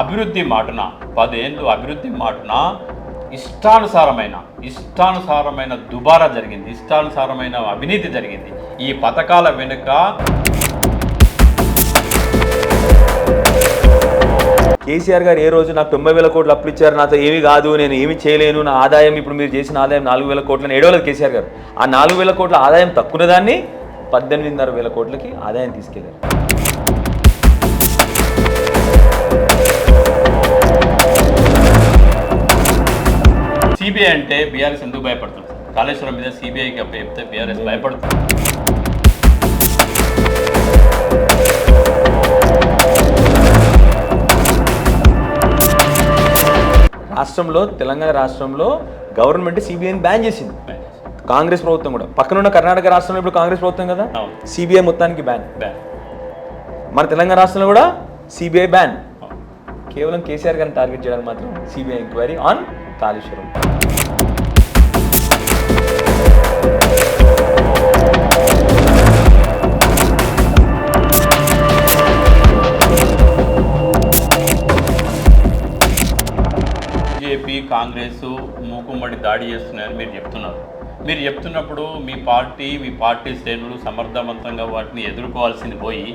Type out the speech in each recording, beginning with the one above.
అభివృద్ధి మాటున పదేళ్ళు అభివృద్ధి మాటున ఇష్టానుసారమైన ఇష్టానుసారమైన దుబారా జరిగింది ఇష్టానుసారమైన అవినీతి జరిగింది. ఈ పథకాల వెనుక కేసీఆర్ గారు ఏ రోజు నాకు తొంభై వేల కోట్లు అప్పులు ఇచ్చారు నాతో ఏమీ కాదు నేను ఏమీ చేయలేను నా ఆదాయం ఇప్పుడు మీరు చేసిన ఆదాయం నాలుగు వేల కోట్లని ఏడవలేదు కేసీఆర్ గారు. ఆ నాలుగు వేల కోట్ల ఆదాయం తక్కువ దాన్ని పద్దెనిమిదిన్నర వేల కోట్లకి ఆదాయం తీసుకెళ్ళారు. సిబిఐ అంటే బీఆర్ఎస్ ఎందుకు భయపడుతుంది? కాళేశ్వరం మీద సిబిఐకి అప్పు చెప్తే బీఆర్ఎస్ భయపడుతుంది. రాష్ట్రంలో తెలంగాణ రాష్ట్రంలో గవర్నమెంట్ సిబిఐని బ్యాన్ చేసింది. కాంగ్రెస్ ప్రభుత్వం కూడా. పక్కనున్న కర్ణాటక రాష్ట్రంలో ఇప్పుడు కాంగ్రెస్ ప్రభుత్వం కదా. సిబిఐ మొత్తానికి బ్యాన్ బ్యాన్. మన తెలంగాణ రాష్ట్రంలో కూడా సిబిఐ బ్యాన్ కేవలం కేసీఆర్ గారిని టార్గెట్ చేయడానికి మాత్రం CBI enquiry on Kaleshwaram. BJP Congress మూకుమ్మడి దాడి చేస్తున్నాయని మీరు చెప్తున్నారు. మీరు చెప్తున్నప్పుడు మీ పార్టీ మీ పార్టీ శ్రేణులు సమర్థవంతంగా వాటిని ఎదుర్కోవాల్సింది పోయి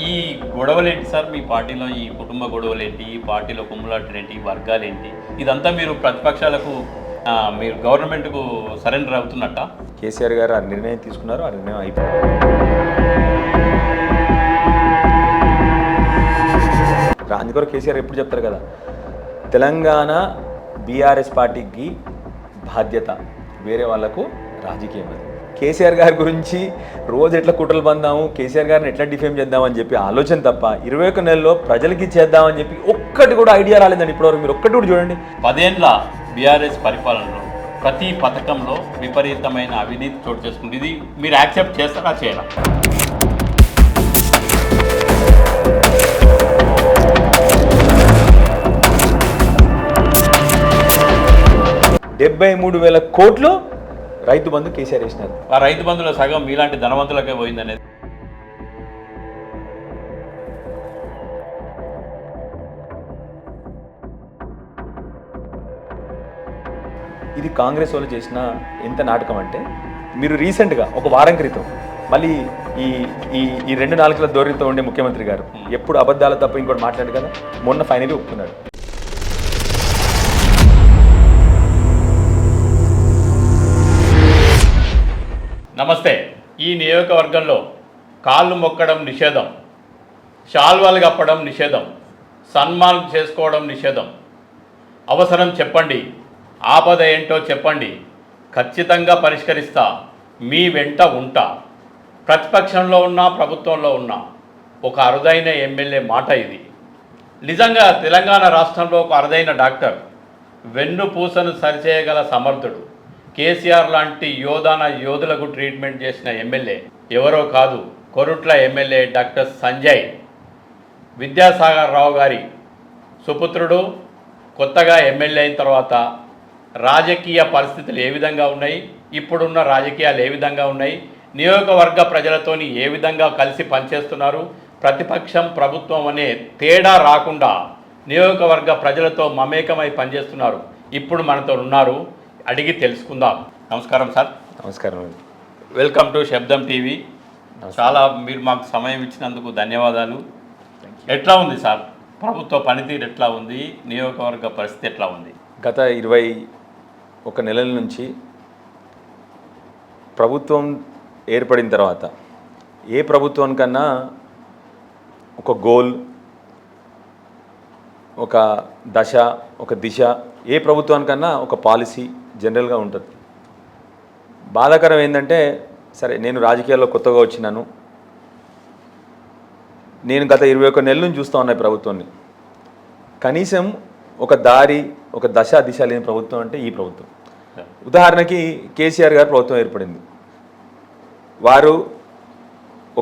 ఈ గొడవలేంటి సార్? మీ పార్టీలో ఈ కుటుంబ గొడవలేంటి? ఈ పార్టీలో కుమ్ములాటలేంటి? వర్గాలేంటి? ఇదంతా మీరు ప్రతిపక్షాలకు మీరు గవర్నమెంట్కు సరెండర్ అవుతున్నట్ట? కేసీఆర్ గారు ఆ నిర్ణయం తీసుకున్నారు ఆ నిర్ణయం అయిపోయింది అందుకొరకు కేసీఆర్ ఎప్పుడు చెప్తారు కదా తెలంగాణ బీఆర్ఎస్ పార్టీకి బాధ్యత వేరే వాళ్ళకు రాజకీయం అది. కేసీఆర్ గారి గురించి రోజు ఎట్లా కుట్రలు బందాము కేసీఆర్ గారిని ఎట్లా డిఫేమ్ చేద్దామని చెప్పి ఆలోచన తప్ప ఇరవై ఒక్క నెలలో ప్రజలకి చేద్దామని చెప్పి ఒక్కటి కూడా ఐడియా రాలేదండి ఇప్పటివరకు. మీరు ఒక్కటి కూడా చూడండి. పదేండ్ల బీఆర్ఎస్ పరిపాలనలో ప్రతి పథకంలో విపరీతమైన అవినీతి చోటు చేసుకుంది. ఇది మీరు యాక్సెప్ట్ చేస్తారా చేయరా? డెబ్బై మూడు వేల కోట్లు రైతు బంధు కేసీఆర్ వేసినారు ఆ రైతు బంధులో సగం మీలాంటి ధనవంతులకే పోయిందనేది. ఇది కాంగ్రెస్ వాళ్ళు చేసిన ఎంత నాటకం అంటే మీరు రీసెంట్గా ఒక వారం క్రితం మళ్ళీ ఈ ఈ ఈ రెండు నాలుగుల ధోరణితో ఉండే ముఖ్యమంత్రి గారు ఎప్పుడు అబద్ధాలు తప్ప ఇంకోటి మాట్లాడు కదా మొన్న ఫైనల్ ఒప్పుకున్నాడు. నమస్తే. ఈ నియోజకవర్గంలో కాళ్ళు మొక్కడం నిషేధం శాల్వాలు కప్పడం నిషేధం సన్మానం చేసుకోవడం నిషేధం. అవసరం చెప్పండి ఆపద ఏంటో చెప్పండి ఖచ్చితంగా పరిష్కరిస్తా మీ వెంట ఉంటా. ప్రతిపక్షంలో ఉన్నా ప్రభుత్వంలో ఉన్నా ఒక అరుదైన ఎమ్మెల్యే మాట ఇది. నిజంగా తెలంగాణ రాష్ట్రంలో ఒక అరుదైన డాక్టర్ వెన్ను పూసను సరిచేయగల సమర్థుడు. కేసీఆర్ లాంటి యోధాన యోధులకు ట్రీట్మెంట్ చేసిన ఎమ్మెల్యే ఎవరో కాదు కొరుట్ల ఎమ్మెల్యే డాక్టర్ సంజయ్. విద్యాసాగర్ రావు గారి సుపుత్రుడు కొత్తగా ఎమ్మెల్యే అయిన తర్వాత రాజకీయ పరిస్థితులు ఏ విధంగా ఉన్నాయి ఇప్పుడున్న రాజకీయాలు ఏ విధంగా ఉన్నాయి నియోజకవర్గ ప్రజలతోని ఏ విధంగా కలిసి పనిచేస్తున్నారు ప్రతిపక్షం ప్రభుత్వం అనే తేడా రాకుండా నియోజకవర్గ ప్రజలతో మమేకమై పనిచేస్తున్నారు. ఇప్పుడు మనతో ఉన్నారు అడిగి తెలుసుకుందాం. నమస్కారం సార్. నమస్కారం వెల్కమ్ టు శబ్దం టీవీ చాలా మీరు మాకు సమయం ఇచ్చినందుకు ధన్యవాదాలు. ఎట్లా ఉంది సార్? ప్రభుత్వ పనితీరు ఎట్లా ఉంది? నియోజకవర్గ పరిస్థితి ఎట్లా ఉంది? గత ఇరవై ఒక నెలల నుంచి ప్రభుత్వం ఏర్పడిన తర్వాత ఏ ప్రభుత్వం కన్నా ఒక గోల్ ఒక దశ ఒక దిశ ఏ ప్రభుత్వానికన్నా ఒక పాలసీ జనరల్గా ఉంటుంది. బాధాకరం ఏంటంటే సరే నేను రాజకీయాల్లో కొత్తగా వచ్చినాను. నేను గత ఇరవై ఒక్క నెలల నుంచి చూస్తూ ఉన్నాయి ప్రభుత్వాన్ని. కనీసం ఒక దారి ఒక దశ దిశ లేని ప్రభుత్వం అంటే ఈ ప్రభుత్వం. ఉదాహరణకి కేసీఆర్ గారు ప్రభుత్వం ఏర్పడింది. వారు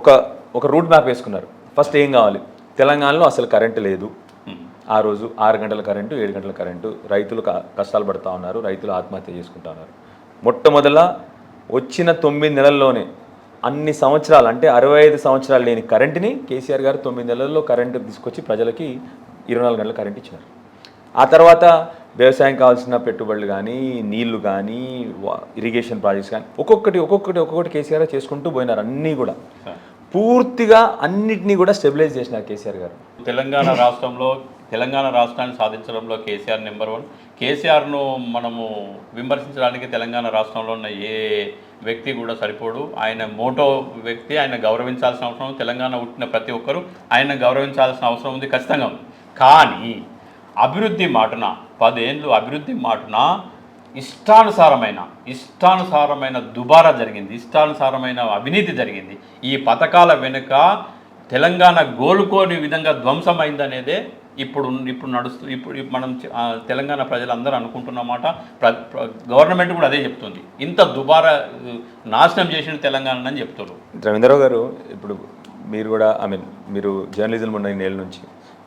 ఒక ఒక రూట్ మ్యాప్ వేసుకున్నారు. ఫస్ట్ ఏం కావాలి? తెలంగాణలో అసలు కరెంటు లేదు. ఆ రోజు ఆరు గంటల కరెంటు ఏడు గంటల కరెంటు. రైతులు కష్టాలు పడుతూ ఉన్నారు. రైతులు ఆత్మహత్య చేసుకుంటా ఉన్నారు. మొట్టమొదల వచ్చిన తొమ్మిది నెలల్లోనే అన్ని సంవత్సరాలు అంటే అరవై ఐదు సంవత్సరాలు లేని కరెంటుని కేసీఆర్ గారు తొమ్మిది నెలల్లో కరెంటు తీసుకొచ్చి ప్రజలకి ఇరవై నాలుగు గంటల కరెంట్ ఇచ్చినారు. ఆ తర్వాత వ్యవసాయం కావాల్సిన పెట్టుబడులు కానీ నీళ్ళు కానీ ఇరిగేషన్ ప్రాజెక్ట్స్ కానీ ఒక్కొక్కటి ఒక్కొక్కటి ఒక్కొక్కటి కేసీఆర్ చేసుకుంటూ పోయినారు అన్నీ కూడా. పూర్తిగా అన్నిటినీ కూడా స్టెబిలైజ్ చేసినారు కేసీఆర్ గారు. తెలంగాణ రాష్ట్రంలో తెలంగాణ రాష్ట్రాన్ని సాధించడంలో కేసీఆర్ నెంబర్ వన్. కేసీఆర్ను మనము విమర్శించడానికి తెలంగాణ రాష్ట్రంలో ఉన్న ఏ వ్యక్తి కూడా సరిపోడు. ఆయన మోటో వ్యక్తి ఆయన గౌరవించాల్సిన అవసరం ఉంది. తెలంగాణ పుట్టిన ప్రతి ఒక్కరూ ఆయన గౌరవించాల్సిన అవసరం ఉంది ఖచ్చితంగా ఉంది. కానీ అభివృద్ధి మాటున పదేళ్ళు అభివృద్ధి మాటున ఇష్టానుసారమైన ఇష్టానుసారమైన దుబారా జరిగింది ఇష్టానుసారమైన అవినీతి జరిగింది. ఈ పథకాల వెనుక తెలంగాణ గోలుకోని విధంగా ధ్వంసమైందనేదే ఇప్పుడు ఇప్పుడు నడుస్తూ ఇప్పుడు మనం తెలంగాణ ప్రజలందరూ అనుకుంటున్నమాట గవర్నమెంట్ కూడా అదే చెప్తుంది. ఇంత దుబారా నాశనం చేసిన తెలంగాణ అని చెప్తున్నారు రవీంద్రరావు గారు ఇప్పుడు మీరు కూడా ఐ మీన్ మీరు జర్నలిజం ఉన్న నేల నుంచి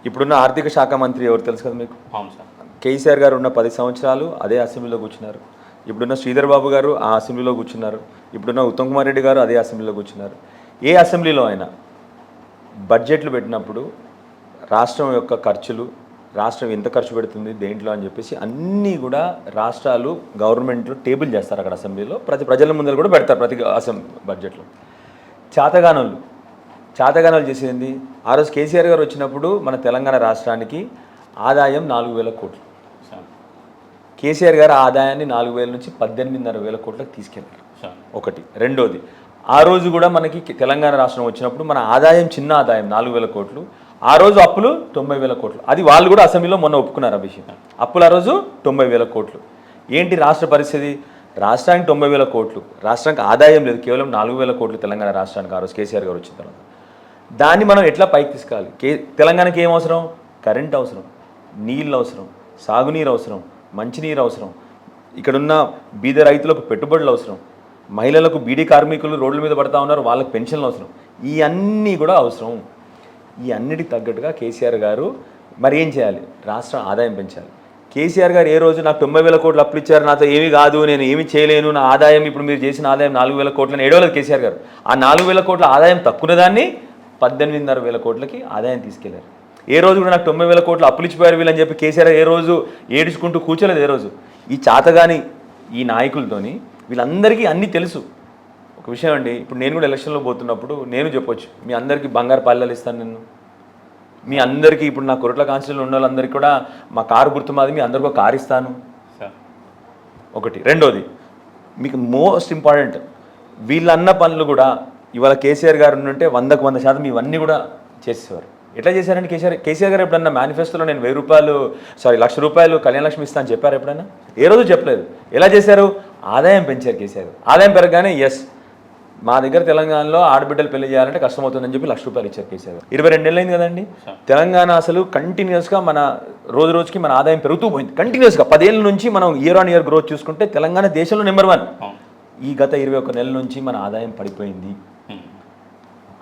ఇప్పుడున్న ఆర్థిక శాఖ మంత్రి ఎవరు తెలుసు కదా మీకు? అవును సార్. కేసీఆర్ గారు ఉన్న పది సంవత్సరాలు అదే అసెంబ్లీలో కూర్చున్నారు. ఇప్పుడున్న శ్రీధర్ బాబు గారు ఆ అసెంబ్లీలో కూర్చున్నారు. ఇప్పుడున్న ఉత్తమ్ కుమార్ రెడ్డి గారు అదే అసెంబ్లీలో కూర్చున్నారు. ఏ అసెంబ్లీలో అయినా బడ్జెట్లు పెట్టినప్పుడు రాష్ట్రం యొక్క ఖర్చులు రాష్ట్రం ఎంత ఖర్చు పెడుతుంది దేంట్లో అని చెప్పేసి అన్నీ కూడా రాష్ట్రాలు గవర్నమెంట్లో టేబుల్ చేస్తారు అక్కడ అసెంబ్లీలో. ప్రతి ప్రజల ముందర కూడా పెడతారు ప్రతి అసెం బడ్జెట్లో. చేతగానోళ్ళు చేతగానోళ్ళు చేసేది ఆ రోజు కేసీఆర్ గారు వచ్చినప్పుడు మన తెలంగాణ రాష్ట్రానికి ఆదాయం నాలుగు వేల కోట్లు. కేసీఆర్ గారు ఆదాయాన్ని నాలుగు వేల నుంచి పద్దెనిమిదిన్నర వేల కోట్లకు తీసుకెళ్ళారు. ఒకటి. రెండోది ఆ రోజు కూడా మనకి తెలంగాణ రాష్ట్రం వచ్చినప్పుడు మన ఆదాయం చిన్న ఆదాయం నాలుగు వేల కోట్లు. ఆ రోజు అప్పులు తొంభై వేల కోట్లు. అది వాళ్ళు కూడా అసెంబ్లీలో మొన్న ఒప్పుకున్నారు అభిషేక్. విషయం అప్పులు ఆ రోజు తొంభై వేల కోట్లు. ఏంటి రాష్ట్ర పరిస్థితి? రాష్ట్రానికి తొంభై వేల కోట్లు. రాష్ట్రానికి ఆదాయం లేదు. కేవలం నాలుగు వేల కోట్లు తెలంగాణ రాష్ట్రానికి ఆ రోజు కేసీఆర్ గారు వచ్చిన తర్వాత. దాన్ని మనం ఎట్లా పైకి తీసుకోవాలి కే తెలంగాణకి ఏం అవసరం? కరెంట్ అవసరం. నీళ్ళు అవసరం. సాగునీరు అవసరం. మంచినీరు అవసరం. ఇక్కడున్న బీద రైతులకు పెట్టుబడులు అవసరం. మహిళలకు బీడీ కార్మికులు రోడ్ల మీద పడతా ఉన్నారు. వాళ్ళకి పెన్షన్లు అవసరం. ఈ అన్నీ కూడా అవసరం. ఈ అన్నిటికి తగ్గట్టుగా కేసీఆర్ గారు మరి ఏం చేయాలి? రాష్ట్రం ఆదాయం పెంచాలి. కేసీఆర్ గారు ఏ రోజు నాకు తొంభై వేల కోట్లు అప్పులు ఇచ్చారు నాతో ఏమీ కాదు నేను ఏమీ చేయలేను నా ఆదాయం ఇప్పుడు మీరు చేసిన ఆదాయం నాలుగు వేల కోట్లని ఏడవలేదు కేసీఆర్ గారు. ఆ నాలుగు వేల కోట్ల ఆదాయం తక్కువ దాన్ని పద్దెనిమిదిన్నర వేల కోట్లకి ఆదాయం తీసుకెళ్ళారు. ఏ రోజు కూడా నాకు తొంభై వేల కోట్లు అప్పులు ఇచ్చిపోయారు వీళ్ళని చెప్పి కేసీఆర్ ఏ రోజు ఏడుచుకుంటూ కూర్చోలేదు ఏ రోజు. ఈ చాతగాని ఈ నాయకులతోని వీళ్ళందరికీ అన్నీ తెలుసు. ఒక విషయం అండి ఇప్పుడు నేను కూడా ఎలక్షన్లో పోతున్నప్పుడు నేను చెప్పొచ్చు మీ అందరికీ బంగారు పల్లెలు ఇస్తాను నేను. మీ అందరికీ ఇప్పుడు నా కొరట్ల కాన్స్టిట్యూన్లో ఉన్న వాళ్ళందరికీ కూడా మా కారు గుర్తు మాది మీ అందరికీ ఒక కారు ఇస్తాను. సార్. ఒకటి. రెండోది మీకు మోస్ట్ ఇంపార్టెంట్ వీళ్ళన్న పనులు కూడా ఇవాళ కేసీఆర్ గారు ఉంటే వందకు వంద శాతం ఇవన్నీ కూడా చేసేవారు. ఎట్లా చేశారండి కేసీఆర్? కేసీఆర్ గారు ఎప్పుడన్నా మేనిఫెస్టోలో నేను వెయ్యి రూపాయలు సారీ లక్ష రూపాయలు కళ్యాణ లక్ష్మి ఇస్తాను చెప్పారు ఎప్పుడైనా ఏ రోజు చెప్పలేదు. ఎలా చేశారు? ఆదాయం పెంచారు కేసీఆర్ ఆదాయం పెరగగానే ఎస్ మా దగ్గర తెలంగాణలో ఆడబిడ్డలు పెళ్ళి చేయాలంటే కష్టమవుతుందని చెప్పి లక్ష రూపాయలు ఇచ్చారు కేసీఆర్ ఇరవై రెండు నెలలైంది కదండి. తెలంగాణ అసలు కంటిన్యూస్గా మన రోజు రోజుకి మన ఆదాయం పెరుగుతూ పోయింది. కంటిన్యూస్గా పదేళ్ళ నుంచి మనం ఇయర్ ఆన్ ఇయర్ గ్రోత్ చూసుకుంటే తెలంగాణ దేశంలో నెంబర్ వన్ ఈ గత ఇరవై ఒక్క నెలల నుంచి మన ఆదాయం పడిపోయింది.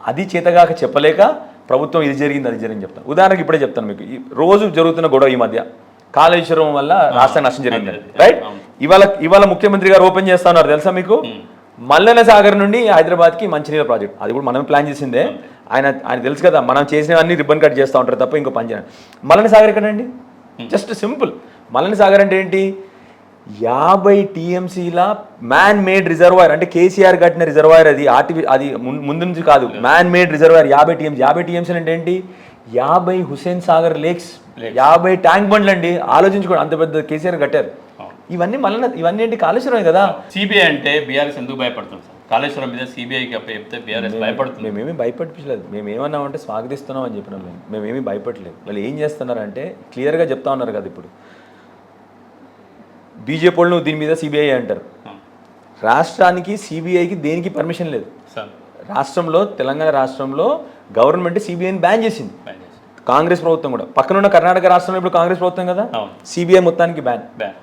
అది చేతగాక చెప్పలేక ప్రభుత్వం ఇది జరిగింది అది జరిగింది చెప్తాను. ఉదాహరణకి ఇప్పుడే చెప్తాను మీకు. రోజు జరుగుతున్న గొడవ ఈ మధ్య. కాళేశ్వరం వల్ల రాష్ట్రానికి నష్టం జరిగింది. రైట్. ఇవాళ ఇవాళ ముఖ్యమంత్రి గారు ఓపెన్ చేస్తా ఉన్నారు. తెలుసా మీకు? మల్లెల సాగర్ నుండి హైదరాబాద్కి మంచినీళ్ళ ప్రాజెక్ట్. అది కూడా మనం ప్లాన్ చేసిందే. ఆయన ఆయన తెలుసు కదా మనం చేసినవన్నీ రిబ్బన్ కట్ చేస్తూ ఉంటారు తప్ప ఇంకో పని చేయను మల్లెల సాగర్ ఎక్కడండి? Just simple. మల్లెల సాగర్ అంటే ఏంటి? యాభై టీఎంసీల మ్యాన్ మేడ్ రిజర్వాయర్ అంటే కేసీఆర్ కట్టిన రిజర్వాయర్ అది ఆర్టిఫి అది ముందు నుంచి కాదు. మ్యాన్ మేడ్ రిజర్వాయర్ యాభై టీఎంసీ యాభై టీఎంసీ అంటే ఏంటి? యాభై హుసేన్ సాగర్ లేక్స్. యాభై ట్యాంక్ బండ్లు అండి ఆలోచించుకోండి అంత పెద్ద కేసీఆర్ కట్టారు. ఇవన్నీ మళ్ళీ ఇవన్నీ ఏంటి? కాళేశ్వరమే కదా? సిబిఐ అంటే బీఆర్ఎస్ ఎందుకు భయపడుతుంది సార్? కాళేశ్వరం మీద సిబిఐకి చెప్తే బీఆర్ఎస్ భయపడుతుంది. మేమేమీ భయపడిపించలేదు మేము ఏమన్నామంటే స్వాగతిస్తున్నాం అని చెప్పినాం మేము. మేమేమీ భయపడలేదు వాళ్ళు ఏం చేస్తున్నారంటే క్లియర్గా చెప్తా ఉన్నారు కదా ఇప్పుడు. బీజేపీ వాళ్ళు దీని మీద సిబిఐ అంటారు. రాష్ట్రానికి సిబిఐకి దేనికి పర్మిషన్ లేదు. సార్. రాష్ట్రంలో తెలంగాణ రాష్ట్రంలో గవర్నమెంట్ సిబిఐని బ్యాన్ చేసింది. కాంగ్రెస్ ప్రభుత్వం కూడా. పక్కనున్న కర్ణాటక రాష్ట్రంలో ఇప్పుడు కాంగ్రెస్ ప్రభుత్వం కదా? సిబిఐ మొత్తానికి బ్యాన్. బ్యాన్.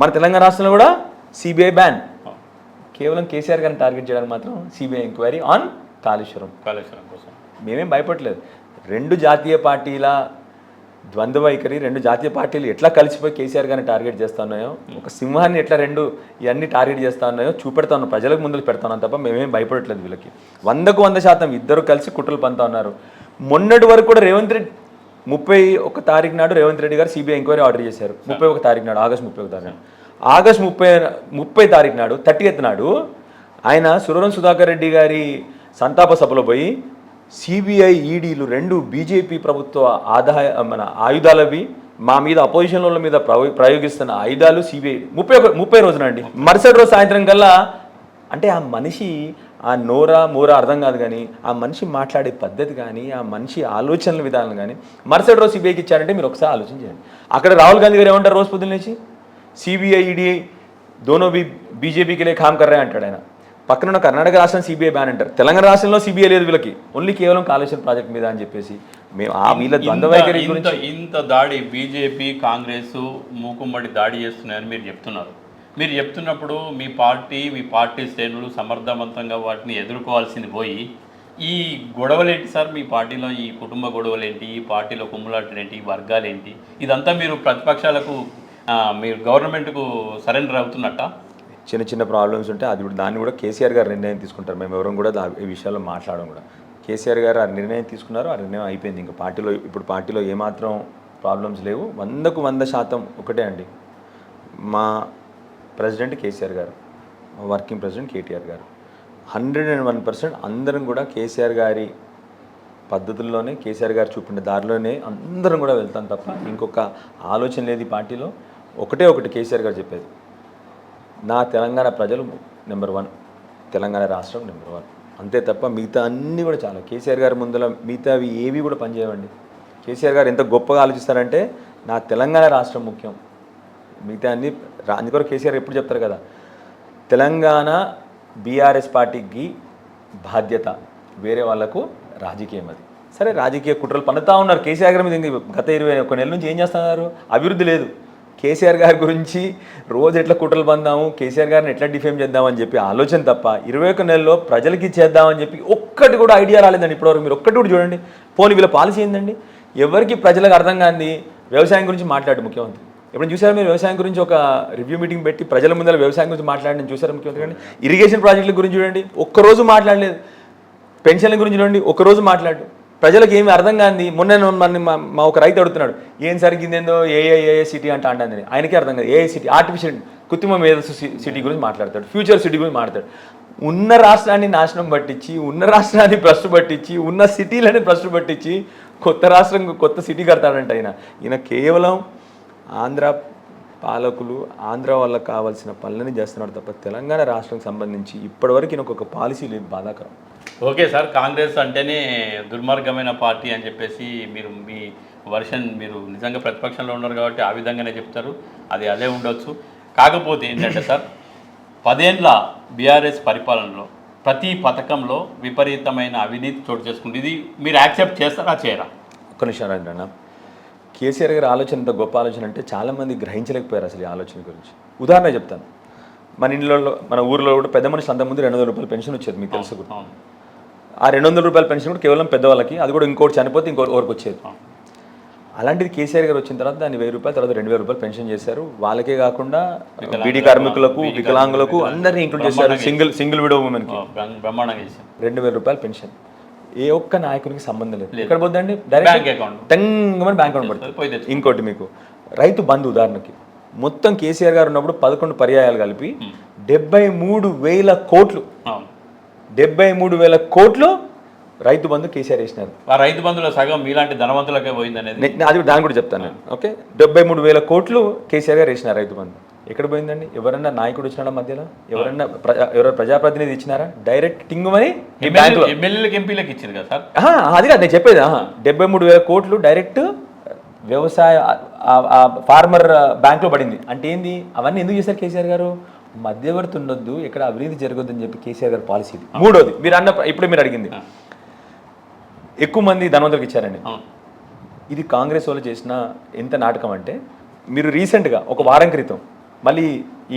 మన తెలంగాణ రాష్ట్రంలో కూడా సిబిఐ బ్యాన్. కేవలం కేసీఆర్ గారిని టార్గెట్ చేయడానికి మాత్రం CBI enquiry on Kaleshwaram. Kaleshwaram కోసం. మేమేం భయపడలేదు. రెండు జాతీయ పార్టీల ద్వంద్వ వైఖరి రెండు జాతీయ పార్టీలు ఎట్లా కలిసిపోయి కేసీఆర్ గారిని టార్గెట్ చేస్తా ఉన్నాయో ఒక సింహాన్ని ఎట్లా రెండు ఇవన్నీ టార్గెట్ చేస్తా ఉన్నాయో చూపెడతా ఉన్నాం ప్రజలకు ముందు పెడతా ఉన్నాం తప్ప మేమేం భయపడట్లేదు వీళ్ళకి. వందకు వంద శాతం ఇద్దరు కలిసి కుట్రలు పంతా ఉన్నారు. మొన్నటి వరకు కూడా రేవంత్ రెడ్డి ముప్పై ఒక తారీఖు నాడు రేవంత్ రెడ్డి గారు సిబిఐ ఎంక్వైరీ ఆర్డర్ చేశారు. ముప్పై ఒక తారీఖు నాడు ఆగస్ట్ ముప్పై ఒక తారీఖు ఆగస్ట్ ముప్పై ముప్పై తారీఖు నాడు థర్టీ ఎత్ నాడు ఆయన సురవరం సుధాకర్ రెడ్డి గారి సంతాప సభలో పోయి సిబిఐ ఈడీలు రెండు బీజేపీ ప్రభుత్వ ఆదాయ మన ఆయుధాలవి మా మీద అపోజిషన్ వాళ్ళ మీద ప్రయో- ప్రయోగిస్తున్న ఆయుధాలు సిబిఐ. ముప్పై ఒక ముప్పై రోజున అండి. మరుసటి రోజు సాయంత్రం కల్లా అంటే ఆ మనిషి ఆ నోరా మోరా అర్థం కాదు కానీ ఆ మనిషి మాట్లాడే పద్ధతి కానీ ఆ మనిషి ఆలోచనల విధానం కానీ మరుసటి రోజు సిబిఐకి ఇచ్చారంటే మీరు ఒకసారి ఆలోచన చేయండి. అక్కడ రాహుల్ గాంధీ గారు ఏమంటారు రోజు పొద్దున్న లేచి? సిబిఐ ఈడీ దోనో బీ బీజేపీకి లే ఖామ్ కర్రే అంటాడు ఆయన. పక్కన ఉన్న కర్ణాటక రాష్ట్రం సిబిఐ బ్యాన్ అంటారు. తెలంగాణ రాష్ట్రంలో సిబిఐ లేదు వీళ్ళకి. ఓన్లీ కేవలం కాళేశ్వరం ప్రాజెక్ట్ మీద అని చెప్పేసి మేము ఆ వీళ్ళ ద్వంద్వ వైఖరి గురించి ఇంత దాడి బీజేపీ కాంగ్రెస్ మూకుమ్మడి దాడి చేస్తున్నాయని మీరు చెప్తున్నారు. మీరు చెప్తున్నప్పుడు మీ పార్టీ మీ పార్టీ శ్రేణులు సమర్థవంతంగా వాటిని ఎదుర్కోవాల్సింది పోయి ఈ గొడవలేంటి సార్? మీ పార్టీలో ఈ కుటుంబ గొడవలేంటి? ఈ పార్టీలో కుమ్ములాటలేంటి? వర్గాలేంటి? ఇదంతా మీరు ప్రతిపక్షాలకు మీరు గవర్నమెంట్కు సరెండర్ అవుతున్నట్ట? చిన్న చిన్న ప్రాబ్లమ్స్ ఉంటే అది కూడా దాన్ని కూడా కేసీఆర్ గారు నిర్ణయం తీసుకుంటారు. మేము ఎవరం కూడా ఈ విషయాల్లో మాట్లాడడం కూడా. కేసీఆర్ గారు ఆ నిర్ణయం తీసుకున్నారు ఆ నిర్ణయం అయిపోయింది. ఇంకా పార్టీలో ఇప్పుడు పార్టీలో ఏమాత్రం ప్రాబ్లమ్స్ లేవు. వందకు వంద శాతం ఒకటే అండి. మా ప్రెసిడెంట్ కేసీఆర్ గారు వర్కింగ్ ప్రెసిడెంట్ కేటీఆర్ గారు. హండ్రెడ్ అండ్ వన్ పర్సెంట్ అందరం కూడా కేసీఆర్ గారి పద్ధతుల్లోనే కేసీఆర్ గారు చూపిన దారిలోనే అందరం కూడా వెళ్తాం తప్ప ఇంకొక ఆలోచన లేదు ఈ పార్టీలో. ఒకటే ఒకటి కేసీఆర్ గారు చెప్పేది. నా తెలంగాణ ప్రజలు నెంబర్ వన్ తెలంగాణ రాష్ట్రం నెంబర్ వన్. అంతే తప్ప మిగతా అన్నీ కూడా చాలా. కేసీఆర్ గారి ముందర మిగతావి ఏవి కూడా పనిచేయవండి. కేసీఆర్ గారు ఎంత గొప్పగా ఆలోచిస్తారంటే నా తెలంగాణ రాష్ట్రం ముఖ్యం. మిగతా అన్ని అందుకొరకు కేసీఆర్ ఎప్పుడు చెప్తారు కదా తెలంగాణ బీఆర్ఎస్ పార్టీకి బాధ్యత వేరే వాళ్ళకు రాజకీయం అది. సరే రాజకీయ కుట్రలు పన్నుతా ఉన్నారు. కేసీఆర్ గారి మీద ఇంక గత ఇరవై ఒక నెల నుంచి ఏం చేస్తున్నారు? అభివృద్ధి లేదు. కేసీఆర్ గారి గురించి రోజు ఎట్లా కుట్రలు పందాము కేసీఆర్ గారిని ఎట్లా డిఫేమ్ చేద్దామని చెప్పి ఆలోచన తప్ప ఇరవై ఒక నెలలో ప్రజలకి చేద్దామని చెప్పి ఒక్కటి కూడా ఐడియా రాలేదండి ఇప్పటివరకు. మీరు ఒక్కటి కూడా చూడండి. పోనీ వీళ్ళ పాలసీ ఏందండి? ఎవరికి ప్రజలకు అర్థం కాంది? వ్యవసాయం గురించి మాట్లాడు ముఖ్యమంత్రి. ఎప్పుడు చూసారా మీరు వ్యవసాయం గురించి ఒక రివ్యూ మీటింగ్ పెట్టి ప్రజల ముందర వ్యవసాయం గురించి మాట్లాడడం చూసారా ముఖ్యమంత్రి ఇరిగేషన్ ప్రాజెక్టుల గురించి చూడండి. ఒక్కరోజు మాట్లాడలేదు. పెన్షన్ల గురించి చూడండి. ఒక్కరోజు మాట్లాడు. ప్రజలకు ఏమి అర్థం కాంది మొన్న మన మా- ఒక రైతు అడుగుతున్నాడు ఏం సరిగిందేందో ఏఏ సిటీ అంటే అంటుంది ఆయనకే అర్థం కాదు. ఏఐ సిటీ ఆర్టిఫిషియల్ కృత్రిమ మేధస్సు సి- సిటీ గురించి మాట్లాడతాడు. ఫ్యూచర్ సిటీ గురించి మాట్లాడతాడు. ఉన్న రాష్ట్రాన్ని నాశనం పట్టించి ఉన్న రాష్ట్రాన్ని ప్రశ్న పట్టించి ఉన్న సిటీలని ప్రశ్న పట్టించి కొత్త రాష్ట్రం కొత్త సిటీ కడతాడంట ఆయన. ఈయన కేవలం ఆంధ్ర పాలకులు ఆంధ్ర వాళ్ళకి కావాల్సిన పనులని చేస్తున్నాడు తప్ప తెలంగాణ రాష్ట్రం సంబంధించి ఇప్పటివరకు ఈయనకు ఒక పాలసీ లేదు బాధాకరం. ఓకే సార్ కాంగ్రెస్ అంటేనే దుర్మార్గమైన పార్టీ అని చెప్పేసి మీరు మీ వర్షన్ మీరు నిజంగా ప్రతిపక్షంలో ఉన్నారు కాబట్టి ఆ విధంగానే చెప్తారు. అది అదే ఉండొచ్చు. కాకపోతే ఏంటంటే సార్ పదేండ్ల బీఆర్ఎస్ పరిపాలనలో ప్రతి పథకంలో విపరీతమైన అవినీతి చోటు చేసుకుంటుంది ఇది మీరు యాక్సెప్ట్ చేస్తారా చేయరా? ఒక్క నిమిషం రండి అన్న. కేసీఆర్ గారి ఆలోచన ఎంత గొప్ప ఆలోచన అంటే చాలామంది గ్రహించలేకపోయారు అసలు ఈ ఆలోచన గురించి. ఉదాహరణ చెప్తాను. మన ఇంట్లో మన ఊర్లో కూడా పెద్ద మనుషులు అంతకుముందు రెండు వందల రూపాయలు పెన్షన్ వచ్చేది మీకు తెలుసు కూడా. ఆ రెండు వందల రూపాయల పెన్షన్ కూడా కేవలం పెద్దవాళ్ళకి అది కూడా ఇంకోటి చనిపోతే ఇంకో ఓరికి వచ్చేది. అలాంటిది కేసీఆర్ గారు వచ్చిన తర్వాత దాన్ని వెయ్యి రూపాయలు తర్వాత రెండు వేల రూపాయలు పెన్షన్ చేశారు. వాళ్ళకే కాకుండా బీడీ కార్మికులకు వికలాంగులకు అందరినీ ఇంక్లూడ్ చేశారు సింగిల్ సింగిల్ విడో ఉమెన్కి రెండు వేల రూపాయల పెన్షన్. ఏ ఒక్క నాయకునికి సంబంధం లేదు. ఎక్కడ పోద్దండి బ్యాంక్ డైరెక్ట్ అకౌంట్ తెంగమని బ్యాంక్ అకౌంట్ పడుతుంది. ఇంకోటి మీకు రైతు బంధు ఉదాహరణకి. మొత్తం కేసీఆర్ గారు ఉన్నప్పుడు పదకొండు పర్యాయాలు కలిపి డెబ్బై మూడు వేల కోట్లు. డెబ్బై మూడు వేల కోట్లు రైతు బంధు కేసీఆర్ వేసినారు. ఆ రైతు బంధువుల సగం మీలాంటి ధనవంతులకే పోయింది అనేది అది దాని కూడా చెప్తాను నేను. ఓకే? డెబ్బై మూడు వేల కోట్లు కేసీఆర్ గారు వేసినారు రైతు బంధు. ఎక్కడ పోయిందండి? ఎవరన్నా నాయకుడు వచ్చినాడా మధ్యలో? ఎవరన్నా ఎవరైనా ప్రజాప్రతినిధి ఇచ్చినారా? డైరెక్ట్ బ్యాంకులో. ఎమ్మెల్యేలకు ఎంపీలకు ఇచ్చింది కదా సార్? అది కాదు నేను చెప్పేది. డెబ్బై మూడు వేల కోట్లు డైరెక్ట్ వ్యవసాయ ఫార్మర్ బ్యాంక్లో పడింది. అంటే ఏంది? అవన్నీ ఎందుకు చేశారు కేసీఆర్ గారు? మధ్యవర్తి ఉండొద్దు ఇక్కడ అవినీతి జరగొద్దు అని చెప్పి కేసీఆర్ గారు పాలసీ. మూడోది మీరు అన్న ఇప్పుడు మీరు అడిగింది. ఎక్కువ మంది ధనవంతులకు ఇచ్చారండి. ఇది కాంగ్రెస్ వాళ్ళు చేసిన ఎంత నాటకం అంటే మీరు రీసెంట్గా ఒక వారం క్రితం మళ్ళీ